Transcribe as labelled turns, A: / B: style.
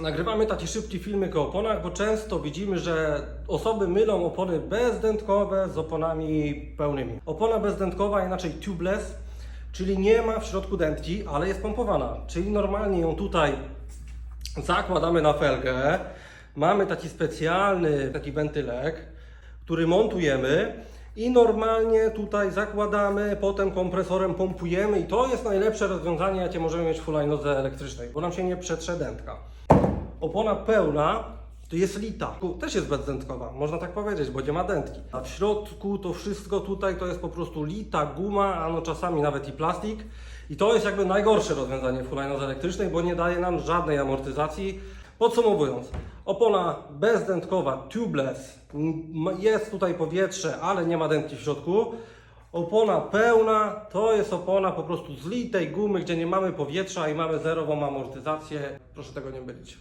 A: Nagrywamy taki szybki filmik o oponach, bo często widzimy, że osoby mylą opony bezdętkowe z oponami pełnymi. Opona bezdętkowa, inaczej tubeless, czyli nie ma w środku dętki, ale jest pompowana. Czyli normalnie ją tutaj zakładamy na felgę. Mamy taki specjalny taki wentylek, który montujemy i normalnie tutaj zakładamy, potem kompresorem pompujemy i to jest najlepsze rozwiązanie, jakie możemy mieć w hulajnodze elektrycznej, bo nam się nie przetrze dętka. Opona pełna to jest lita. Też jest bezdętkowa, można tak powiedzieć, bo nie ma dętki. A w środku to wszystko tutaj to jest po prostu lita, guma, a no czasami nawet i plastik. I to jest jakby najgorsze rozwiązanie w hulajnodze elektrycznej, bo nie daje nam żadnej amortyzacji. Podsumowując, opona bezdętkowa, tubeless, jest tutaj powietrze, ale nie ma dętki w środku. Opona pełna to jest opona po prostu z litej gumy, gdzie nie mamy powietrza i mamy zerową amortyzację. Proszę tego nie mylić.